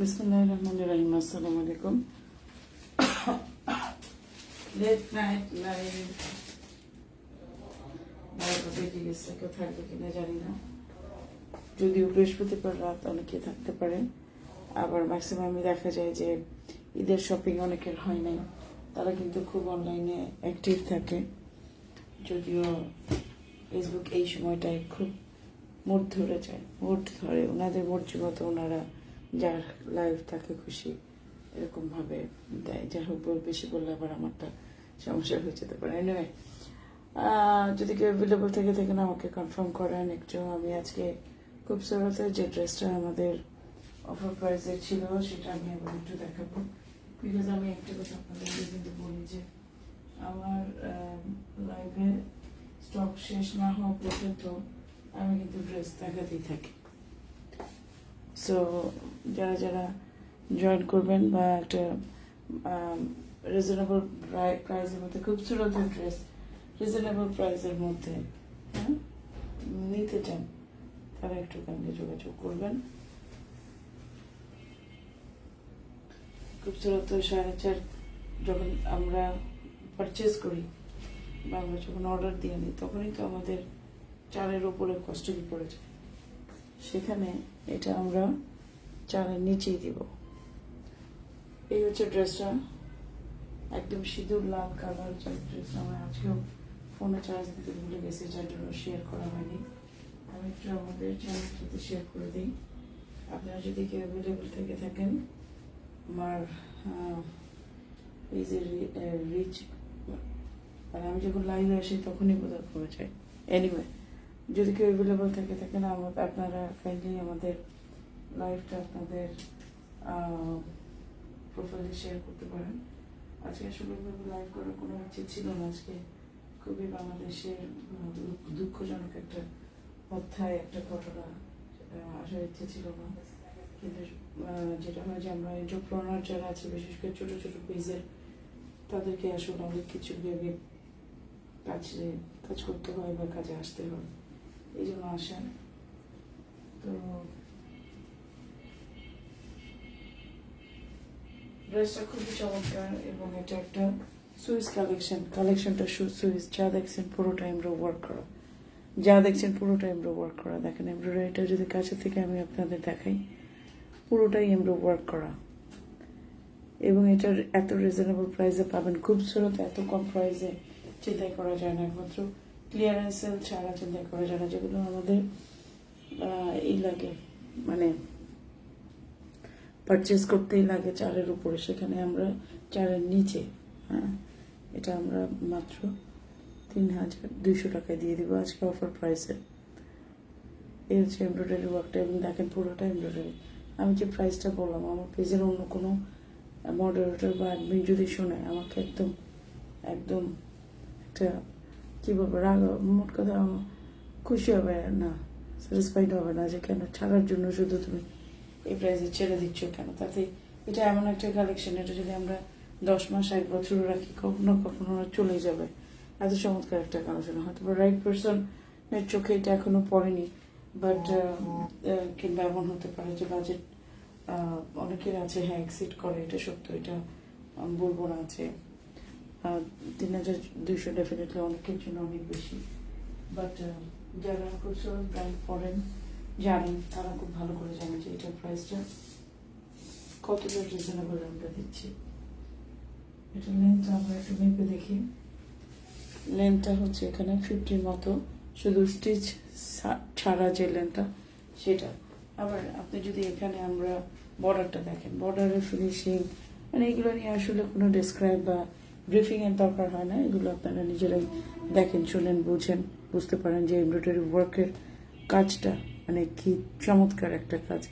বিসমুল্লাহ রহমান রহিম আসসালামু আলাইকুম লেট নাইট লাইভ গেছে কেউ থাকবে কিনা জানি না। যদিও বৃহস্পতিবার রাত অনেকে থাকতে পারে। আবার ম্যাক্সিমামই দেখা যায় যে ঈদের শপিং অনেকের হয় নাই। তারা কিন্তু খুব অনলাইনে অ্যাক্টিভ থাকে। যদিও ফেসবুক এই সময়টায় খুব মুড ধরে যায়। মুড ধরে, ওনাদের মর্জি ওনারা যার লাইফ তাকে খুশি এরকম ভাবে দেয়। যাই হোক বেশি বললে আবার আমারটা সমস্যা হয়ে যেতে পারে। এনিওয়ে যদি কেউ অ্যাভেলেবল থেকে থাকেন আমাকে কনফার্ম করেন। একটু আমি আজকে খুব সরতে যে ড্রেসটা আমাদের অফার প্রাইসে ছিল, সেটা আমি আবার একটু দেখাবো। বিকজ আমি একটা কথা আপনাদেরকে কিন্তু বলি যে আমার লাইফে স্টক শেষ না হওয়া পর্যন্ত আমি কিন্তু ড্রেস দেখাতেই থাকি। সো যারা যারা জয়েন করবেন বা একটা রিজনেবল প্রাইসের মধ্যে, খুব সুরত ড্রেস রিজনেবল প্রাইসের মধ্যে হ্যাঁ নিতে চান, তারা একটু সঙ্গে যোগাযোগ করবেন। খুব সুরত সাড়ে চার, যখন আমরা পারচেস করি বা আমরা যখন অর্ডার দিয়ে নিই, তখনই তো আমাদের চারের ওপরে কস্টলি পড়ে যায়। সেখানে এটা আমরা চারের নিচেই দিব। এই হচ্ছে ড্রেসটা একদম সিঁদুর, লাল কালার যে ড্রেস আমার আজকেও ফোনে চার্জ দিতে ভুলে গেছি, যার জন্য শেয়ার করা হয়নি। আমি একটু আমাদের চ্যানেলটিতে শেয়ার করে দিই। আপনারা যদি কেউ অ্যাভেলেবল থেকে থাকেন, আমার এই যে রিচ মানে আমি যখন লাইভে আসি তখনই বোধহয় কমে যায়। এনিওয়ে যদি কেউ অ্যাভেলেবল থেকে থাকেন, আমার, আপনারা কাইন্ডলি আমাদের লাইভটা আপনাদের প্রোফাইলে শেয়ার করতে পারেন। আজকে আসলে লাইভ করার কোনো ইচ্ছে ছিল না। আজকে খুবই বাংলাদেশের দুঃখজনক একটা অধ্যায়, একটা ঘটনা আসার ইচ্ছে ছিল না। কিন্তু যেটা হয় যে আমরা এন্টারপ্রনার যারা আছে, বিশেষ করে ছোট ছোট পেজের তাদেরকে আসলে অনেক কিছু ভেবে কাজে, কাজ করতে হয় বা কাজে আসতে হয়। এই জন্য আসেন। তো ড্রেসটা খুবই চমৎকার এবং এটা একটা সুইস কালেকশন কালেকশনটা সুইস যা দেখছেন পুরোটা এমব্রো ওয়ার্ক করা যা দেখছেন পুরোটা এমব্রো ওয়ার্ক করা দেখেন এমব্রয়ডারিটা যদি কাছে থেকে আমি আপনাদের দেখাই পুরোটাই এমব্রো ওয়ার্ক করা এবং এটার এত রিজনেবল প্রাইসে পাবেন খুব সুরত এত কম প্রাইসে চিন্তাই করা যায় না একমাত্র ক্লিয়ারেন্স সেল ছাড়া চিন্তাই করা যায় না যেগুলো আমাদের ই লাগে মানে পারচেস করতেই লাগে চারের উপরে, সেখানে আমরা চারের নিচে হ্যাঁ এটা আমরা মাত্র তিন হাজার দুইশো টাকায় দিয়ে দিব আজকে অফার প্রাইসে এই হচ্ছে এমব্রয়ডারি ওয়ার্কটা এবং দেখেন পুরোটা এমব্রয়ডারি আমি যে প্রাইসটা বললাম, আমার পেজের অন্য কোনো মডারেটর বা অ্যাডমিন যদি শোনে, আমাকে একদম একদম একটা কী বলব, রাগ, মোট কথা, খুশি হবে না স্যাটিসফাইড হবে না যে কেন ছাড়ার জন্য শুধু তুমি এই প্রাইসে ছেড়ে দিচ্ছ কেন? তাতে এটা এমন একটা কালেকশন এটা যদি আমরা দশ মাস, এক বছরও রাখি, কখনো কখনো চলে যাবে। এত চমৎকার একটা কালেকশন হয়তো রাইট পার্সনের চোখে এটা এখনও পড়েনি বাট কিংবা এমন হতে পারে যে বাজেট অনেকের আছে হ্যাঁ এক্সিট করে, এটা সত্য, এটা বলব না আছে তিন হাজার দুইশো ডেফিনেটলি অনেকের জন্য অনেক বেশি। বাট যারা প্রচুর ব্র্যান্ড পড়েন জানেন তারা খুব ভালো করে জানেন যে এটার প্রাইসটা কতটা রিজনেবল আমরা দিচ্ছি। এটা লেন্থটা আমরা একটু মেপে দেখি। লেন্থটা হচ্ছে এখানে ফিফটির মতো। শুধু স্টিচ ছাড়া যে লেন্থটা সেটা। আবার আপনি যদি এখানে আমরা বর্ডারটা দেখেন বর্ডারের ফিনিশিং মানে এগুলো নিয়ে আসলে কোনো ডিসক্রাইব বা ব্রিফিং এর দরকার হয় না। এগুলো আপনারা নিজেরাই দেখেন, শুনেন, বুঝেন, বুঝতে পারেন যে এমব্রয়ডারি ওয়ার্কের কাজটা মানে কি চমৎকার একটা কাজ।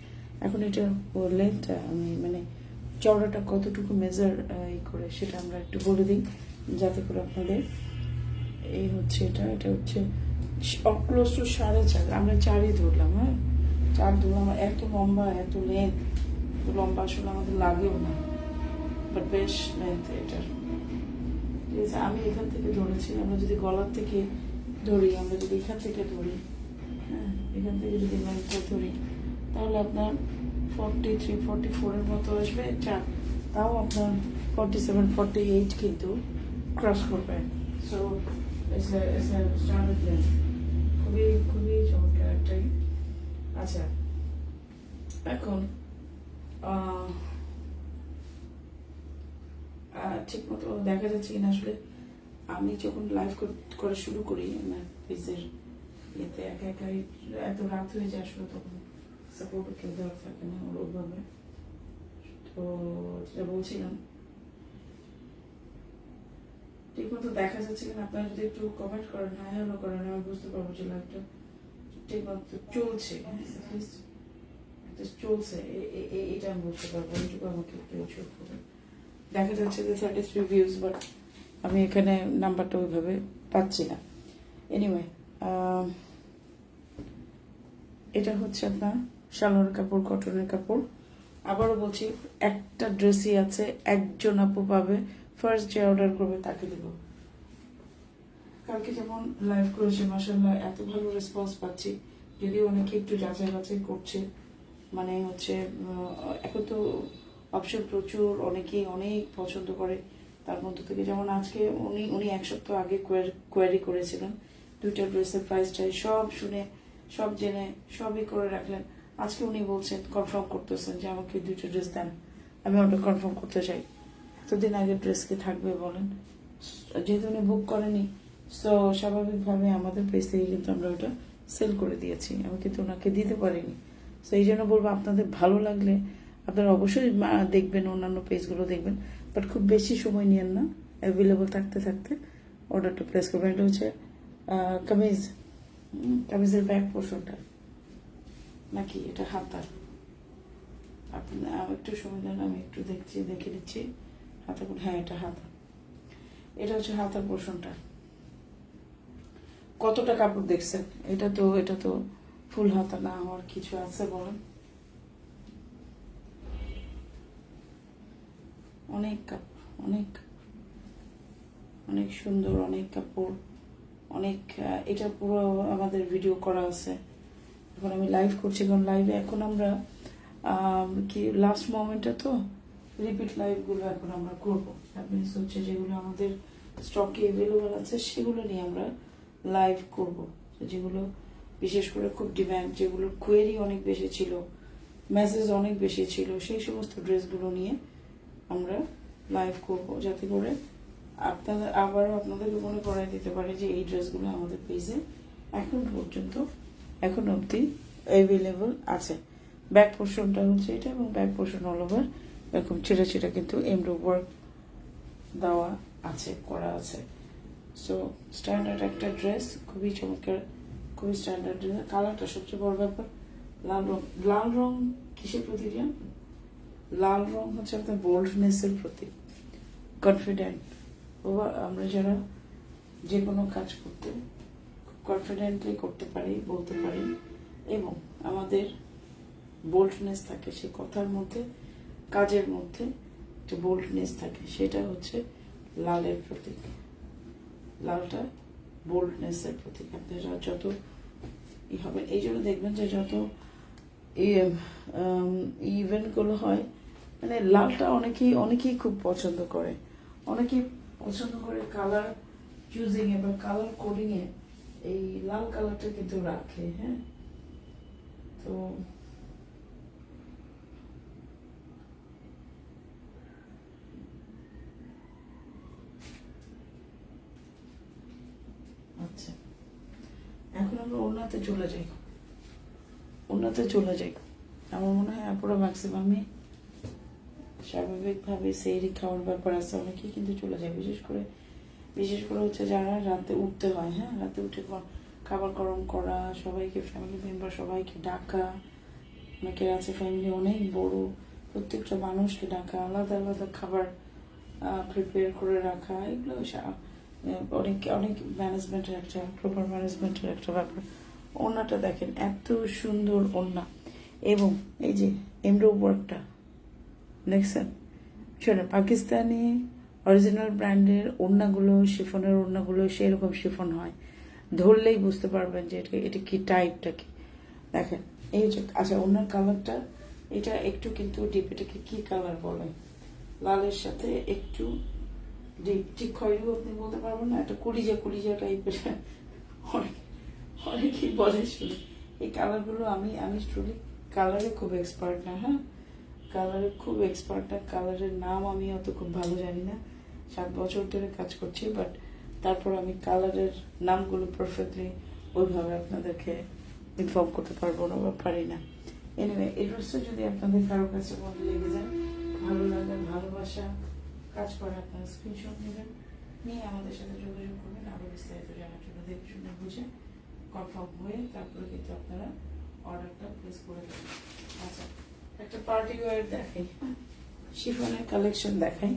এখন এটা লেন্থটা আমি মানে চওড়াটা কতটুকু মেজার ই করে সেটা আমরা একটু বলে দিই, যাতে করে আপনাদের এই হচ্ছে এটা এটা হচ্ছে ক্লোজ টু সাড়ে চার, আমরা চারই ধরলাম হ্যাঁ? চার ধরলাম এত লম্বা, এত লেন্থ লম্বা আসলে আমাদের লাগেও না বাট বেশ লেন্থ এটার। ঠিক আছে, আমি এখান থেকে ধরেছি, আমরা যদি গলার থেকে ধরি, আমরা যদি এখান থেকে ধরি হ্যাঁ এখান থেকে যদি লেন্থটা ধরি, তাহলে আপনার ফর্টি থ্রি ফর্টি ফোরের মতো আসবে চা তাও আপনার ফর্টি সেভেন ফর্টি এইট কিন্তু ক্রস করবে সো খুবই খুবই চমৎকার একটাই। আচ্ছা এখন ঠিক মতো দেখা যাচ্ছে কিনা আসলে। আমি যখন লাইভ করা শুরু করি, আমার পেজের ইয়েতে একা একাই এত রাত হয়ে যায় তখন সাপোর্ট কেউ থাকে না ওরকমভাবে তো যেটা বলছিলাম ঠিক মতো দেখা যাচ্ছে কিনা আপনারা যদি একটু কমেন্ট করেন হ্যাঁ হ্যালো করেন আমি বুঝতে পারব যে লাইভটা ঠিক মতো চলছে হ্যাঁ, চলছে। এটা আমি বুঝতে পারব এইটুকু আমাকে একটু ইনশিওর দেখা যাচ্ছে যে থার্টি থ্রি বাট আমি এখানে নাম্বারটা ওইভাবে পাচ্ছি না। এনিওয়ে এটা হচ্ছে আপনার সালোয়ার কাপড়, কটনের কাপড়। আবারও বলছি, একটা ড্রেসই আছে, একজন আপু পাবে ফার্স্ট যে অর্ডার করবে তাকে দেব। কালকে যেমন লাইভ করেছে মাসাল্লাহ এত ভালো রেসপন্স পাচ্ছি। যদিও অনেকে একটু যাচাই বাছাই করছে মানে হচ্ছে এখন তো অপশন প্রচুর, অনেকেই অনেক পছন্দ করে। তার মধ্যে থেকে যেমন আজকে উনি উনি এক সপ্তাহ আগে কোয়ারি করেছিলেন দুইটা ড্রেসের প্রাইসটাই সব শুনে, সব জেনে, সবই করে রাখলেন। আজকে উনি বলছেন কনফার্ম করতেছেন যে আমাকে দুইটা ড্রেস দেন। আমি ওটা কনফার্ম করতে চাই। এতদিন আগে ড্রেস কি থাকবে বলেন? যেহেতু উনি বুক করেনি সো স্বাভাবিকভাবে আমাদের পেজ থেকে কিন্তু আমরা ওটা সেল করে দিয়েছি। আমি কিন্তু ওনাকে দিতে পারিনি। সো এই জন্য বলব, আপনাদের ভালো লাগলে আপনারা অবশ্যই দেখবেন, অন্যান্য পেজগুলো দেখবেন। বাট খুব বেশি সময় নিয়েন না। অ্যাভেলেবল থাকতে থাকতে অর্ডারটা প্লেস করবেন। এটা হচ্ছে কামিজ, কামিজের ব্যাক পোর্শনটা নাকি এটা হাতার? আপনি একটু সময় দেন, আমি একটু দেখছি, দেখে নিচ্ছি। হাতা হ্যাঁ এটা হাতা। এটা হচ্ছে হাতার পোর্শনটা কতটা কাপড় দেখছেন? এটা তো এটা তো ফুল হাতা না হওয়ার কিছু আছে বলেন। অনেক কাপড় অনেক অনেক সুন্দর অনেক কাপড়। অনেক এটা পুরো আমাদের ভিডিও করা আছে। এখন আমি লাইভ করছি কারণ লাইভে এখন আমরা কি লাস্ট মোমেন্টে তো রিপিট লাইভগুলো এখন আমরা করব। মিনস হচ্ছে যেগুলো আমাদের স্টকে অ্যাভেলেবল আছে, সেগুলো নিয়ে আমরা লাইভ করব। যেগুলো বিশেষ করে খুব ডিম্যান্ড যেগুলো কোয়েরি অনেক বেশি ছিল মেসেজ অনেক বেশি ছিল, সেই সমস্ত ড্রেসগুলো নিয়ে আমরা লাইভ করব। যাতে করে আপনাদের আবারও আপনাদেরকে মনে করাই দিতে পারে যে এই ড্রেসগুলো আমাদের পেজে এখন পর্যন্ত, এখন অবধি অ্যাভেলেবল আছে। ব্যাক পোর্শনটা হচ্ছে এটা এবং ব্যাক পোর্শন অল ওভার এরকম ছেটা ছেটা কিন্তু এমব্রো ওয়ার্ক দেওয়া আছে, করা আছে। সো স্ট্যান্ডার্ড একটা ড্রেস খুবই চমৎকার, খুবই স্ট্যান্ডার্ড ড্রেস কালারটা সবচেয়ে বড় ব্যাপার, লাল রং লাল রং কিসের প্রতীক লাল রং হচ্ছে আপনার বোল্ডনেসের প্রতীক কনফিডেন্ট আমরা যারা যে কোনো কাজ করতে কনফিডেন্টলি করতে পারি, বলতে পারি এবং আমাদের বোল্ডনেস থাকে সে কথার মধ্যে, কাজের মধ্যে একটা বোল্ডনেস থাকে সেটা হচ্ছে লালের প্রতীক। লালটা বোল্ডনেসের প্রতীক। আপনারা যত ই হবেন এই জন্য দেখবেন যে যত ইভেন্টগুলো হয় মানে লালটা অনেকেই অনেকেই খুব পছন্দ করে। অনেকেই পছন্দ করে কালার চুজিং এ বা কালার কোডিং এ এই লাল কালারটা কিন্তু রাখে হ্যাঁ? তো আচ্ছা এখন আমরা চলে যাই। ওনাতে চলে যাই। আমার মনে হয় পুরো ম্যাক্সিমামই স্বাভাবিকভাবে সেই খাওয়ার ব্যাপার আছে অনেকেই কিন্তু চলে যায়। বিশেষ করে বিশেষ করে হচ্ছে যারা রাতে উঠতে হয় হ্যাঁ? রাতে উঠে খাবার গরম করা, সবাইকে ফ্যামিলি মেম্বার সবাইকে ডাকা অনেকের আছে ফ্যামিলি অনেক বড়, প্রত্যেকটা মানুষকে ডাকা, আলাদা আলাদা খাবার প্রিপেয়ার করে রাখা, এগুলো অনেক অনেক ম্যানেজমেন্টের একটা প্রপার ম্যানেজমেন্টের একটা ব্যাপার। ওড়নাটা দেখেন, এত সুন্দর ওড়না। এবং এই যে এমব্রো ওয়ার্কটা দেখছেন? শোনেন, পাকিস্তানি অরিজিনাল ব্র্যান্ডের ওড়নাগুলো, শিফনের ওড়নাগুলো সেরকম শিফন হয়। ধরলেই বুঝতে পারবেন যে এটা এটা কি টাইপটা কি। দেখেন, এই যে আচ্ছা ওনার কালারটা এটা একটু কিন্তু ডিপ এটাকে কি কালার বলে? লালের সাথে একটু ডিপ ঠিক খয়েরি আপনি বলতে পারবেন না? একটা কুড়িজা কুড়িজা টাইপের অনেক, অনেকেই বলে শুনে। এই কালারগুলো আমি আমি ট্রুলি কালারে খুব এক্সপার্ট না হ্যাঁ? কালারে খুব এক্সপার্ট না কালারের নাম আমি অত খুব ভালো জানি না। সাত বছর ধরে কাজ করছি বাট তারপর আমি কালারের নামগুলো পারফেক্টলি ওইভাবে আপনাদেরকে ইনফর্ম করতে পারব না বা পারি না। এনিওয়ে এই ড্রেসটা যদি আপনাদের কারও কাছে মনে লেগে যায়, ভালো লাগে, ভালোবাসা কাজ করে, আপনারা স্ক্রিনশট নেবেন, নিয়ে আমাদের সাথে যোগাযোগ করবেন আরও বিস্তারিত জানার জন্য দেখে শুনে বুঝে কনফার্ম হয়ে তারপরে কিন্তু আপনারা অর্ডারটা প্লেস করে দেবেন। আচ্ছা। একটা পার্টি ওয়্যার দেখাই। শিফনের কালেকশন দেখাই।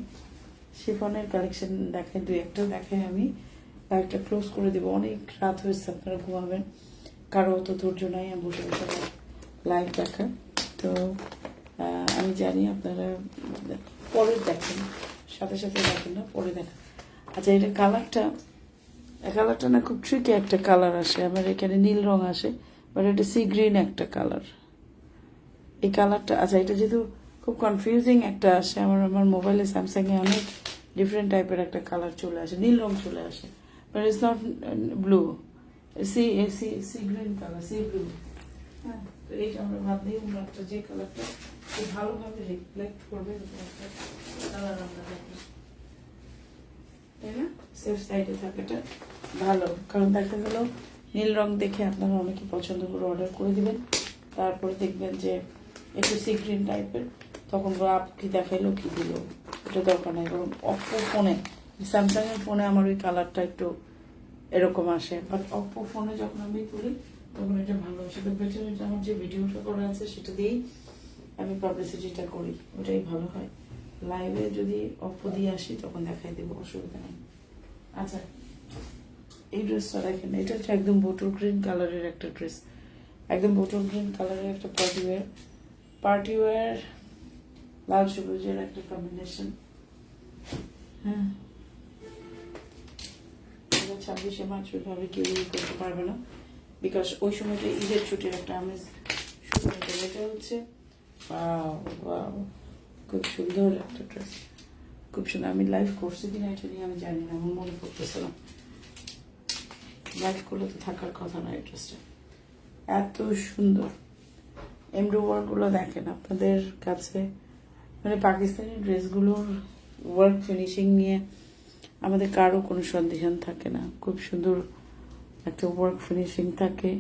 শিফনের কালেকশন দেখাই, দুই একটা দেখাই আমি। একটা ক্লোজ করে দেবো। অনেক রাত হয়েছে, আপনারা ঘুমাবেন। কারও অত ধৈর্য নাই, আমি বসে বসে লাইভ দেখা। তো আমি জানি আপনারা পরে দেখেন। সাথে সাথে দেখেন না, পরে দেখেন আচ্ছা এটা কালারটা কালারটা না খুব ট্রিকি একটা কালার আসে। আমার এখানে নীল রং আসে বাট এটা সি গ্রিন একটা কালার এই কালারটা আচ্ছা এটা যেহেতু খুব কনফিউজিং একটা আসে, আমার আমার মোবাইলে স্যামসাংয়ে অনেক ডিফারেন্ট টাইপের একটা কালার চলে আসে, নীল রং চলে আসে but it's not blue sea a sea sea green colour sea blue হ্যাঁ তো একটা যে কালারটা ভালোভাবে রিফ্লেক্ট করবে কালার আমরা তাই না? সেফ সাইডে ভালো। কারণ দেখা নীল রং দেখে আপনারা অনেকে পছন্দ করে অর্ডার করে দিবেন, তারপরে দেখবেন যে একটু সি গ্রিন টাইপের তখন আপ, কি দেখাইলো, কি দিল? এটা দরকার নাই বরং অপ্পো ফোনে স্যামসাং এর ফোনে আমার ওই কালারটা একটু এরকম আসে। বাট অপ্পো ফোনে যখন আমি তুলি, তখন এটা ভালো সেটা পেছনে আমার যে ভিডিওটা করা আছে, সেটা দিয়েই আমি পাবলিসিটিটা করি। ওটাই ভালো হয়। লাইভে যদি অপ্পো দিয়ে আসি, তখন দেখাই দেবো, অসুবিধা নেই। আচ্ছা এই ড্রেসটা দেখেন, এটা হচ্ছে একদম বোটল গ্রিন কালারের একটা ড্রেস একদম বোটল গ্রিন কালারের একটা পার্টি ওয়্যার পার্টি ওয়্যার লাল সবুজের একটা কম্বিনেশন হ্যাঁ। ছাব্বিশে মার্চ ওইভাবে কেউ করতে পারবে না। বিকজ ওই সময়টা ঈদের ছুটির একটা আমেজ শুরু হয়ে এটা হচ্ছে খুব সুন্দর একটা ড্রেস খুব সুন্দর। আমি লাইভ করছি কিনা এটা নিয়ে আমি জানি না আমার মনে না লাইভ করলে তো থাকার কথা না এই ড্রেসটা এত সুন্দর। এমডো ওয়ার্কগুলো দেখেন আপনাদের কাছে। মানে পাকিস্তানি ড্রেসগুলোর ওয়ার্ক ফিনিশিং নিয়ে আমাদের কারও কোনো সন্দেহান থাকে না। খুব সুন্দর একটা ওয়ার্ক ফিনিশিং থাকে।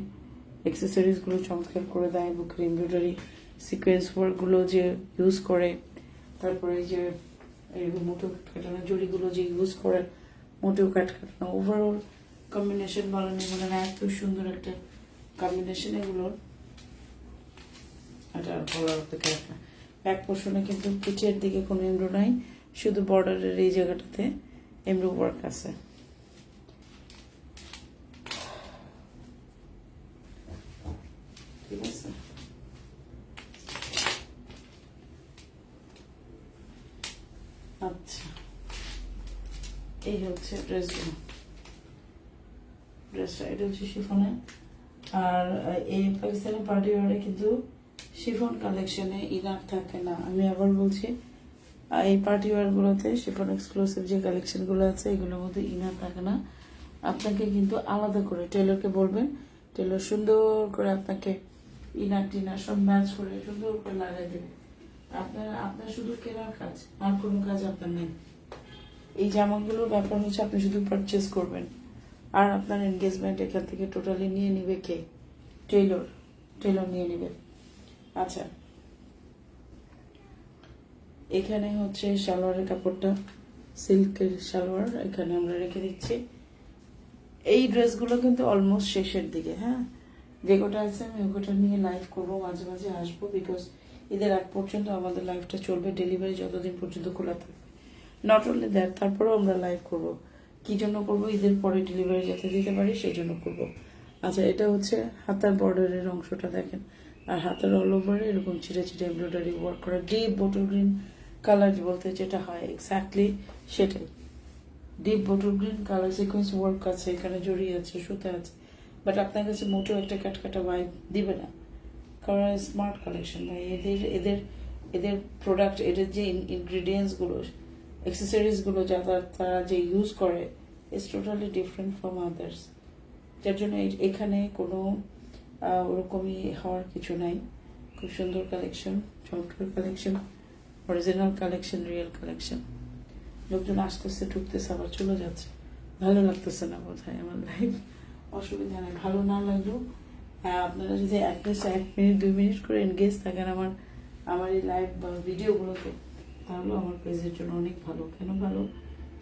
অ্যাক্সেসরিজগুলো চমৎকার করে দেয়, বুকের এমব্রয়ডারি সিকোয়েন্স ওয়ার্কগুলো যে ইউজ করে, তারপরে যে এরকম মোটো কাটানো জড়িগুলো যে ইউজ করে মোটেও কাট কাটানো। ওভারঅল কম্বিনেশন বলেন এগুলো এত সুন্দর একটা কম্বিনেশন এগুলোর। এটা বলার অপেক্ষা রাখে ব্যাক পোর্শনে কিন্তু পিচের দিকে কোনো এমব্রো নাই, শুধু বর্ডারের এই জায়গাটাতে এমব্রো ওয়ার্ক আছে। আচ্ছা এই হচ্ছে ড্রেসগুলো ড্রেসটা এটা হচ্ছে শিফনে আর এই পাকিস্তানি পার্টি ওয়ারে কিন্তু শিফন কালেকশনে ইনার থাকে না। আমি আবার বলছি এই পার্টি ওয়ারগুলোতে শিফন এক্সক্লুসিভ যে কালেকশনগুলো আছে, এগুলোর মধ্যে ইনার থাকে না। আপনাকে কিন্তু আলাদা করে টেলরকে বলবেন টেলর সুন্দর করে আপনাকে ইনার টিনার সব ম্যাচ করে সুন্দর করে লাগাই দেবে। আপনার আপনার শুধু কেনার কাজ, আর কোনো কাজ আপনার নেই। এই জামাগুলোর ব্যাপার হচ্ছে আপনি শুধু পারচেস করবেন। আর আপনার এনগেজমেন্ট এখান থেকে টোটালি নিয়ে নিবে কে? টেলর টেলর নিয়ে নেবে। আচ্ছা। এখানে হচ্ছে সালোয়ারের কাপড়টা, সিল্কের সালোয়ার, এখানে আমরা রেখে দিচ্ছি। এই ড্রেসগুলো কিন্তু অলমোস্ট শেষের দিকে হ্যাঁ? যে কটা আছে আমি ওটা নিয়ে লাইভ করব, মাঝে মাঝে আসব বিকজ ঈদের আগ পর্যন্ত আমাদের লাইভটা চলবে ডেলিভারি যতদিন পর্যন্ত খোলা থাকবে। নট অনলি দ্যাট তারপরেও আমরা লাইভ করব। কি জন্য করব? ঈদের পরে ডেলিভারি যাতে দিতে পারি, সেই জন্য করব। আচ্ছা এটা হচ্ছে হাতার বর্ডারের অংশটা দেখেন। আর হাতের অল ওভারে এরকম ছিটে ছিটে এমব্রয়ডারি ওয়ার্ক করা ডিপ বটল গ্রিন কালার বলতে যেটা হয় এক্স্যাক্টলি সেটাই। Deep bottle green colour sequence work আছে, এখানে জড়িয়ে আছে, সুতা আছে। বাট আপনার কাছে মোটেও একটা কাটকাটা ভাইব দিবে না। কারণ স্মার্ট কালেকশন ভাই এদের এদের এদের প্রোডাক্ট এদের যে ইনগ্রিডিয়েন্টসগুলো অ্যাক্সেসরিজগুলো যা তারা- যে ইউজ করে is totally different from others যার জন্য এখানে কোনো ওরকমই হওয়ার কিছু নাই। খুব সুন্দর কালেকশন চমৎকার collection original collection real collection লোকজন আসতেছে, ঢুকতেছে, আবার চলে যাচ্ছে। ভালো লাগতেছে না বোধ হয় আমার লাইফ অসুবিধা নেই। ভালো না লাগলেও আপনারা যদি অ্যাটলিস্ট এক মিনিট দুই মিনিট করে এনগেজ থাকেন আমার আমার এই লাইভ বা ভিডিওগুলোতে তাহলেও আমার পেজের জন্য অনেক ভালো। কেন ভালো?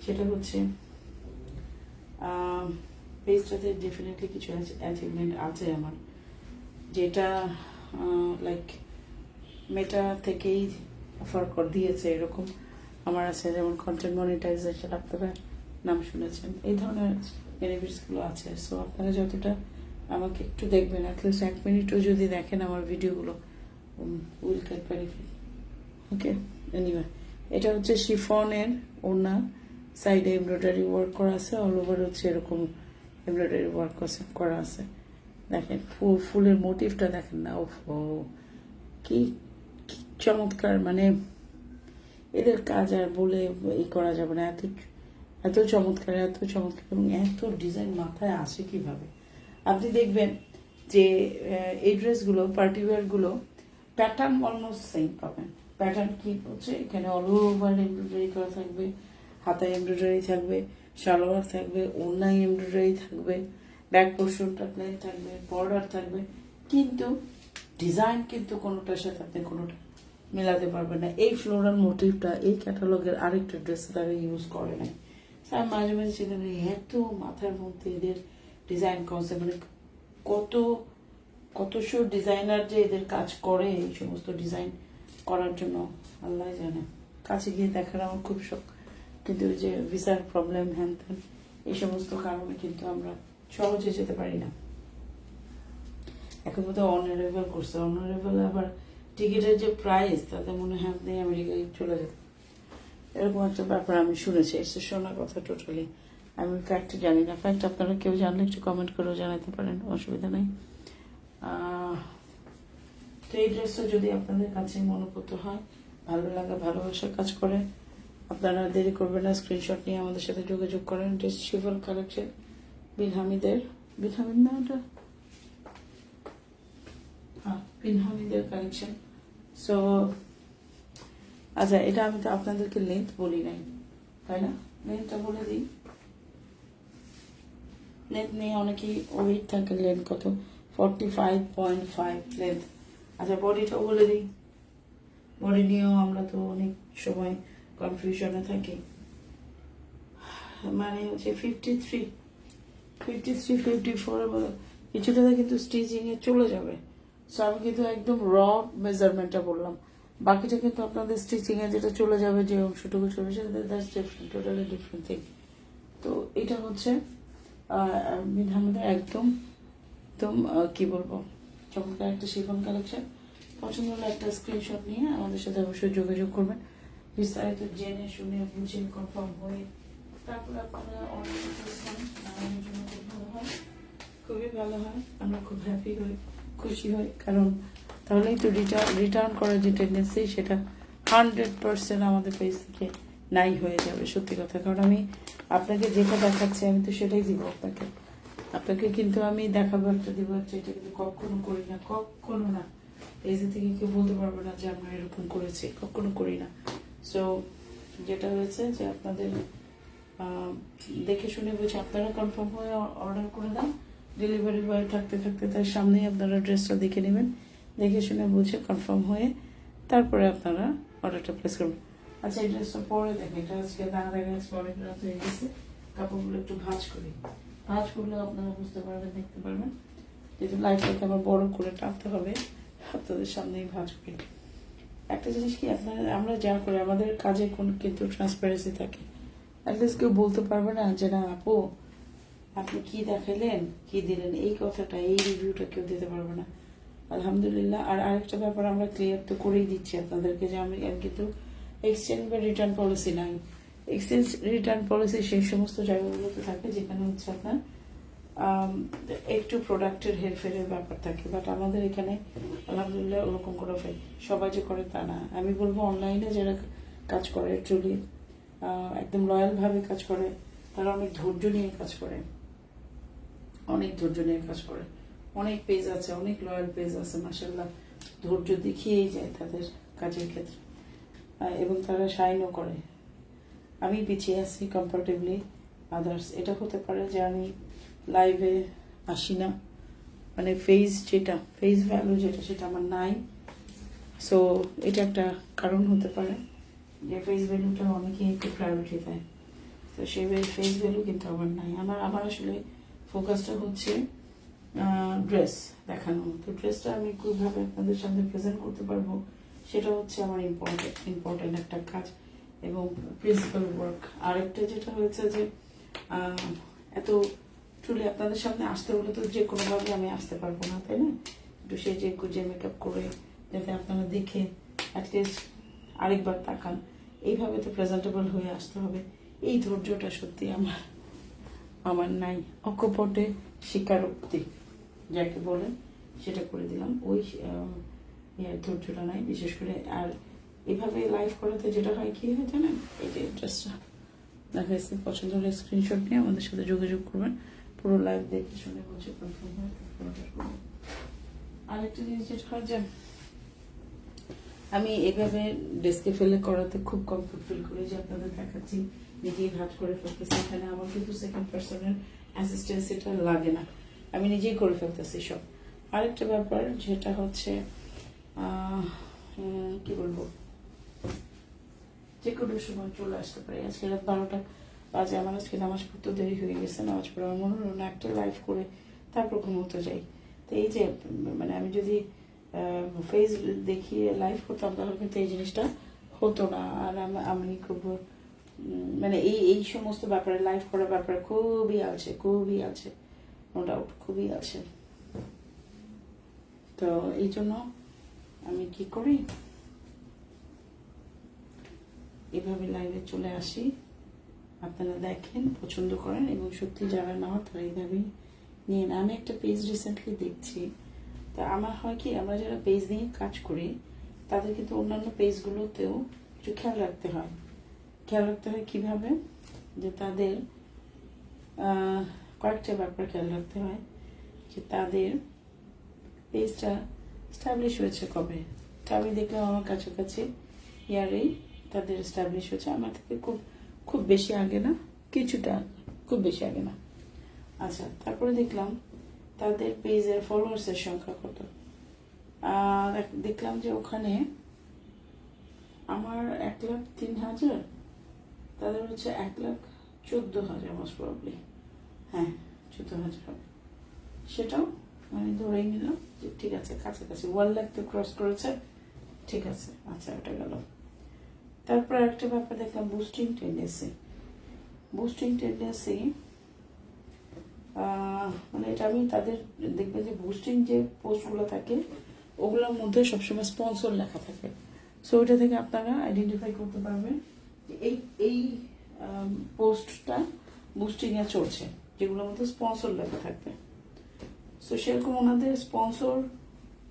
সেটা হচ্ছে পেজটাতে ডেফিনেটলি কিছু অ্যাচিভমেন্ট আছে আমার। যেটা লাইক মেটা থেকেই অফার কর দিয়েছে এরকম। আমার আছে যেমন কন্টেন্ট মনিটাইজেশন আপনারা নাম শুনেছেন। এই ধরনের বেনিফিটসগুলো আছে। সো আপনারা যতটা আমাকে একটু দেখবেন অ্যাটলিস্ট এক মিনিটও যদি দেখেন আমার ভিডিওগুলো will get benefit okay anyway এটা হচ্ছে শিফনের ওনা সাইডে এমব্রয়ডারি ওয়ার্ক করা আছে। অল ওভার হচ্ছে এরকম এমব্রয়ডারি ওয়ার্ক করা আছে। দেখেন, ফুল, ফুলের মোটিভটা দেখেন না ও, কি চমৎকার মানে এদের কাজ আর বলে ই করা যাবে না, এত এত চমৎকার এত চমৎকার এবং এত ডিজাইন মাথায় আসে কীভাবে? আপনি দেখবেন যে এই ড্রেসগুলো পার্টি ওয়ারগুলো প্যাটার্ন অলমোস্ট সেম পাবেন। প্যাটার্ন কি হচ্ছে? এখানে অল ওভার এমব্রয়ডারি করা থাকবে, হাতায় এমব্রয়ডারি থাকবে, সালোয়ার থাকবে ওনায় এমব্রয়ডারি থাকবে। ব্যাক পোর্শনটা প্লেন থাকবে বর্ডার থাকবে, কিন্তু ডিজাইন কিন্তু কোনোটার সাথে আপনি কোনোটা মেলাতে পারবেন না। এই ফ্লোরাল মোটিভটা এই ক্যাটালগের আরেকটা ড্রেসে তারা ইউজ করে নাই। আমি মাঝে মাঝে করি এত মাথার মধ্যে এদের ডিজাইন কনসেপ্ট মানে কত কত কতশো ডিজাইনার যে এদের কাজ করে এই সমস্ত ডিজাইন করার জন্য আল্লাহ জানে। কাছে গিয়ে দেখার আমার খুব শখ। কিন্তু ওই যে ভিসার প্রবলেম হ্যান এই সমস্ত কারণে কিন্তু আমরা সহজে যেতে পারি না। এখন বোধহয় অনারেবল করছে অনারেবল আবার টিকিটের যে প্রাইস তাতে মনে হয় আপনি আমেরিকায় চলে যেতে এরকম একটা ব্যাপার আমি শুনেছি, এসে শোনা কথা টোটালি আমি ফ্যাক্ট জানি না। ফ্যাক্ট আপনারা কেউ জানলে একটু কমেন্ট করেও জানাতে পারেন, অসুবিধা নেই। তো এই ড্রেসটা যদি আপনাদের কাছে মনোভূত হয়, ভালো লাগা, ভালোবাসা কাজ করে, আপনারা দেরি করবেন না স্ক্রিনশট নিয়ে আমাদের সাথে যোগাযোগ করেন ড্রেস শিফল কালেকশন বিন হামিদের বিন না ওটা? হ্যাঁ বিন হামিদের কালেকশন সো আচ্ছা এটা আমি তো আপনাদেরকে লেন্থ বলি নাই, তাই না? লেন্থটা বলে দিই। লেন্থ নিয়ে অনেকেই ওয়েট থাকে লেন্থ কত? Forty five point five length আচ্ছা বডিটাও বলে দিই। বডি নিয়েও আমরা তো অনেক সময় কনফিউশনে থাকি। মানে হচ্ছে fifty three fifty three fifty four কিছুটাতে কিন্তু স্টিচিংয়ে চলে যাবে। সো আমি কিন্তু একদম র মেজারমেন্টটা বললাম। বাকিটা কিন্তু আপনাদের স্টিচিংয়ে যেটা চলে যাবে, যে অংশটুকু চলে সেটা that's different totally different thing তো এটা হচ্ছে হামিদের একদম একদম কি বলব, চমৎকার একটা শিফন কালেকশন পছন্দ হলে একটা স্ক্রিনশট নিয়ে আমাদের সাথে অবশ্যই যোগাযোগ করবেন। বিস্তারিত জেনে শুনে বুঝে কনফার্ম হয়ে তারপরে আপনারা অনলাইন জন্য খুবই ভালো হয়। আমরা খুব হ্যাপি হই, খুশি হই। কারণ তাহলেই তো রিটার্ন রিটার্ন করার যে টেন্ডেন্সি সেটা হান্ড্রেড পার্সেন্ট আমাদের পেজ থেকে নাই হয়ে যাবে, সত্যি কথা। কারণ আমি আপনাকে যেটা দেখাচ্ছি, আমি তো সেটাই দিব আপনাকে। আপনাকে কিন্তু আমি দেখাবো, একটা দিব, একটা এটা কিন্তু কখনো করি না, কখনো না। পেজে থেকে কেউ বলতে পারবে না যে আমরা এরকম করেছি, কখনো করি না। সো যেটা হয়েছে যে আপনাদের দেখে শুনে বুঝে আপনারা কনফার্ম হয়ে অর্ডার করে দেন। ডেলিভারি বয় থাকতে থাকতে তার সামনেই আপনারা ড্রেসটা দেখে নেবেন। দেখে শুনে বুঝে কনফার্ম হয়ে তারপরে আপনারা অর্ডারটা প্লেস করবেন। আচ্ছা এই ড্রেসটা পরে দেখেন, এটা আজকে দাঁড়া যাচ্ছে অনেক রাত হয়ে গেছে। কাপড়গুলো একটু ভাঁজ করি। ভাঁজ করলে আপনারা বুঝতে পারবেন, দেখতে পারবেন। যেহেতু লাইটটাকে আবার বড় করে টানতে হবে, আপনাদের সামনেই ভাঁজ করি। একটা জিনিস কি, আপনারা, আমরা যা করি, আমাদের কাজে কোনো কিন্তু ট্রান্সপারেন্সি থাকে। অ্যাটলিস্ট কেউ বলতে পারবে না যে, না, আপু আপনি কি দেখালেন কি দিলেন? এই কথাটা, এই রিভিউটা কেউ দিতে পারবে না। আলহামদুলিল্লাহ। আর আরেকটা ব্যাপার আমরা ক্লিয়ার তো করেই দিচ্ছি আপনাদেরকে যে আমি কিন্তু এক্সচেঞ্জ বা রিটার্ন পলিসি নাই। এক্সচেঞ্জ রিটার্ন পলিসি সেই সমস্ত জায়গাগুলোতে থাকে যেখানে হচ্ছে আপনার একটু প্রোডাক্টের হেরফেরের ব্যাপার থাকে। বাট আমাদের এখানে আলহামদুলিল্লাহ ওরকম কোনো সবাই যে করে তা না। আমি বলব অনলাইনে যারা কাজ করে ট্রুলি একদম লয়াল ভাবে কাজ করে, তারা অনেক ধৈর্য নিয়ে কাজ করে। অনেক ধৈর্য নিয়ে কাজ করে। অনেক পেজ আছে, অনেক লয়াল পেজ আছে মাসাল্লাহ ধৈর্য দেখিয়েই যায় তাদের কাজের ক্ষেত্রে। এবং তারা সাইনও করে। আমি পিছিয়ে আছি কমফোর্টেবলি আদার্স এটা হতে পারে যে আমি লাইভে আসি না। মানে ফেজ যেটা ফেজ ভ্যালু যেটা, সেটা আমার নাই। সো এটা একটা কারণ হতে পারে যে ফেস ভ্যালুটা অনেকেই একটু প্রায়োরিটি দেয়। তো সেই ফেস ভ্যালু কিন্তু আমার নাই। আমার আমার আসলে ফোকাসটা হচ্ছে ড্রেস দেখানো তো ড্রেসটা আমি কীভাবে আপনাদের সামনে প্রেজেন্ট করতে পারব, সেটা হচ্ছে আমার ইম্পর্টেন্ট ইম্পর্টেন্ট একটা কাজ। এবং প্রিন্সিপাল ওয়ার্ক আরেকটা যেটা হয়েছে যে এত ট্রুলি আপনাদের সামনে আসতে হলে তো যে কোনোভাবে আমি আসতে পারব না, তাই না? একটু সেজে গুজে মেকআপ করে যাতে আপনারা দেখে অ্যাটলিস্ট আরেকবার তাকান। এইভাবে তো প্রেজেন্টেবল হয়ে আসতে হবে। এই ধৈর্যটা সত্যি আমার আমার নাই। অকপটে স্বীকারোক্তি যাকে বলেন সেটা করে দিলাম। ওই ইয়ে ধৈর্যটা নাই। বিশেষ করে আর এভাবে লাইভ করাতে যেটা হয়, কি হয় জানেন? এই যে ড্রেসটা দেখা যাচ্ছে পছন্দ হলে স্ক্রিনশট নিয়ে আমাদের সাথে যোগাযোগ করবেন। পুরো লাইভ দেখে শুনে বলছে। আরেকটা জিনিস যেটা হয় যে আমি এভাবে ডেস্কে ফেলে করাতে খুব কমফোর্ট ফিল করি যে আপনাদের দেখাচ্ছি। নিজেই ভাট করে ফেলতেছি। এখানে আমার কিন্তু সেকেন্ড পার্সনের অ্যাসিস্ট্যান্স এটা লাগে না। আমি নিজেই করে ফেলতেছি সব। আরেকটা ব্যাপার যেটা হচ্ছে কি বলব? যে কোনো সময় চলে আসতে পারি। আজকে রাত বারোটা বাজে, আমার আজকে নামাজ পড়তে দেরি হয়ে গেছে। নামাজ পড়ে আমার মনে হলো না, একটা লাইভ করে তারপর ঘুমোতে যাই। তো এই যে মানে আমি যদি ফেস দেখিয়ে লাইভ করতাম, তাহলে কিন্তু এই জিনিসটা হতো না। আর আম- খুব মানে এই এই সমস্ত ব্যাপারে লাইভ করার ব্যাপারে খুবই আছে খুবই আছে নো ডাউট খুবই আছে। তো এই জন্য আমি কি করি? এভাবে লাইভে চলে আসি। আপনারা দেখেন, পছন্দ করেন, এবং সত্যি যারা নেওয়ার তারা এইভাবেই নিয়ে। আমি একটা পেজ রিসেন্টলি দেখছি। তা আমার হয় কি, আমরা যারা পেজ নিয়ে কাজ করি, তাদের কিন্তু অন্যান্য পেজগুলোতেও একটু খেয়াল রাখতে হয়। খেয়াল রাখতে হয় কীভাবে? যে তাদের কয়েকটা ব্যাপার খেয়াল রাখতে হয় যে তাদের পেজটা স্টাবলিশ হয়েছে কবে? তা আমি দেখলাম আমার কাছাকাছি ইয়ারেই তাদের স্টাবলিশ হয়েছে। আমার থেকে খুব খুব বেশি আগে না, কিছুটা খুব বেশি আগে না। আচ্ছা তারপরে দেখলাম তাদের পেজের ফলোয়ার্সের সংখ্যা কত? দেখলাম যে ওখানে আমার এক লাখ তিন হাজার তাদের হচ্ছে এক লাখ চোদ্দ হাজার মোস্ট প্রবলি হ্যাঁ চোদ্দ হাজার হবে। সেটাও আমি ধরেই নিলাম যে ঠিক আছে, কাছাকাছি। ওয়ান লাখ তো ক্রস করেছে, ঠিক আছে আচ্ছা ওটা গেল। তারপর একটা ব্যাপার দেখলাম বুস্টিং টেন্ডেন্সি বুস্টিং টেন্ডেন্সি মানে এটা আমি তাদের দেখবে যে বুস্টিং যে পোস্টগুলো থাকে, ওগুলোর মধ্যে সবসময় স্পন্সর লেখা থাকে। সো ওইটা থেকে আপনারা আইডেন্টিফাই করতে পারবেন। এই এই পোস্টটা বুস্টিং এ চলছে, যেগুলোর মধ্যে স্পন্সর লেখা থাকবে। সো সেরকম ওনাদের স্পন্সর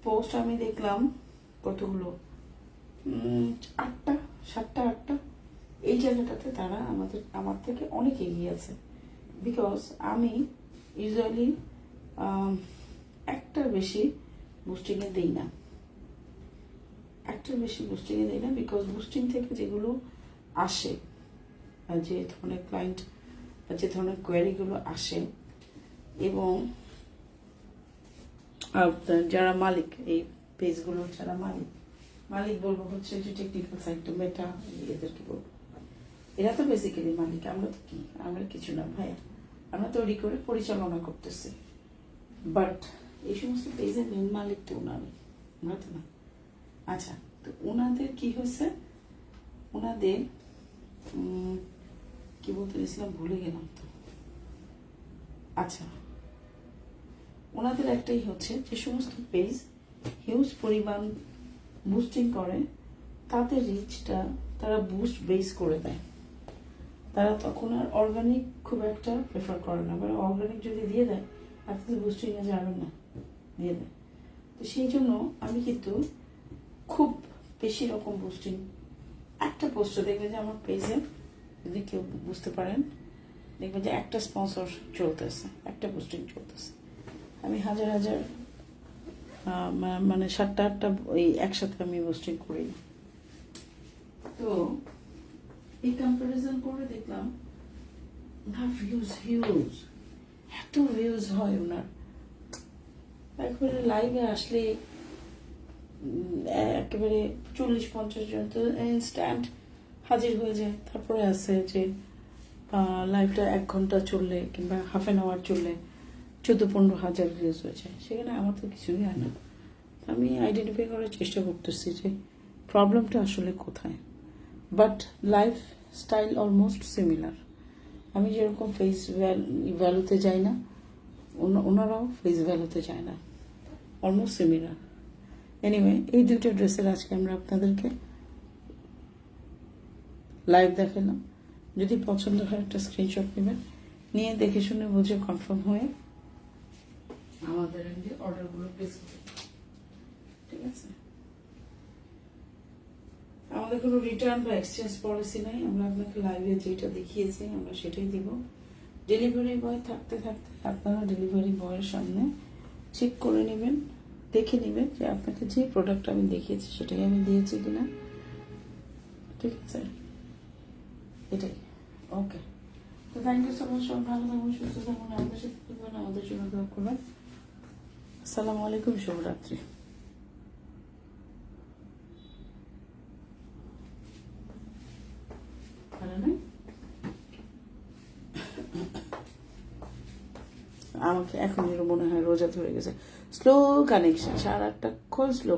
পোস্ট আমি দেখলাম, কতগুলো? আটটা, সাতটা, আটটা। এই জায়গাটাতে তারা আমাদের, আমার থেকে অনেক এগিয়ে আছে। বিকজ আমি ইউজুয়ালি একটার বেশি বুস্টিংয়ে দিই না। একটার বেশি বুস্টিংয়ে দিই না বিকজ বুস্টিং থেকে যেগুলো আসে যে ধরনের ক্লায়েন্ট বা যে ধরনের কোয়ারিগুলো আসে এবং যারা মালিক, এই পেজগুলোর যারা মালিক মালিক বলব হচ্ছে যে টেকনিক্যাল সাইড মেটা এদেরকে বলব। এরা তো বেসিক্যালি মালিক, আমরা তো কি? আমরা কিছু না ভাই আমরা তৈরি করে পরিচালনা করতেছি। বাট এই সমস্ত পেজের মেন মালিক তো ওনারই আমরা তো না। আচ্ছা তো ওনাদের কি হয়েছে? ওনাদের কি বলতে গেছিলাম ভুলে গেলাম তো। আচ্ছা। ওনাদের একটাই হচ্ছে যে সমস্ত পেজ হিউজ পরিমাণ বুস্টিং করে, তাদের রিচটা তারা বুস্ট বেস করে দেয়। তারা তখন আর অর্গানিক খুব একটা প্রেফার করে না। মানে অর্গানিক যদি দিয়ে দেয় আপনি তো বুস্টিং এ যাবেন না। দিয়ে দেয়। তো সেই জন্য আমি কিন্তু খুব বেশি রকম বুস্টিং একটা পোস্টে দেখবেন যে আমার পেজে যদি কেউ বুঝতে পারেন, দেখবেন যে একটা স্পন্সর চলতেছে, একটা পোস্টিং চলতেছে। আমি হাজার হাজার মানে সাতটা আটটা ওই একসাথে আমি পোস্টিং করি। তো এই কম্পারিজন করে দেখলাম ওনার ভিউজ হিউজ এত ভিউজ হয় ওনার। একবারে লাইভে আসলে একেবারে চল্লিশ পঞ্চাশ জন তো ইনস্ট্যান্ট হাজির হয়ে যায়। তারপরে আছে যে লাইভটা এক ঘণ্টা চললে কিংবা হাফ অ্যান আওয়ার চললে চোদ্দ পনেরো হাজার ভিউজ হয়ে যায়। সেখানে আমার তো কিছুই হয় না। আমি আইডেন্টিফাই করার চেষ্টা করতেছি যে প্রবলেমটা আসলে কোথায়? But lifestyle almost similar আমি যেরকম ফেস ভ্যালুতে যাই না ওনারাও ফেস ভ্যালুতে যায় না। অলমোস্ট সিমিলার এনিওয়ে এই দুটো ড্রেসের আজকে আমরা আপনাদেরকে লাইভ দেখালাম। যদি পছন্দ হয় একটা স্ক্রিনশট নেবেন। নিয়ে দেখে শুনে বুঝে কনফার্ম হয়ে আমাদের অর্ডারগুলো প্লেস করবেন ঠিক আছে? আমাদের কোনো রিটার্ন বা এক্সচেঞ্জ পলিসি নাই। আমরা আপনাকে লাইভে যেটা দেখিয়েছি, আমরা সেটাই দিব। ডেলিভারি বয় থাকতে থাকতে আপনারা ডেলিভারি বয়ের সামনে চেক করে নেবেন। দেখে নেবেন যে আপনাকে যে প্রোডাক্ট আমি দেখিয়েছি সেটাই আমি দিয়েছি কিনা। ঠিক আছে? এটাই। ওকে তো থ্যাংক ইউ সো মাচ সব ভালো থাকুন, সুস্থ থাকুন, আমাদের সাথে থাকবেন আমাদের জন্য দোয়া করবেন। আসসালামু আলাইকুম, শুভরাত্রি। আমাকে এখন মনে হয় রোজা ধরে গেছে। স্লো কানেকশন সারা খুব স্লো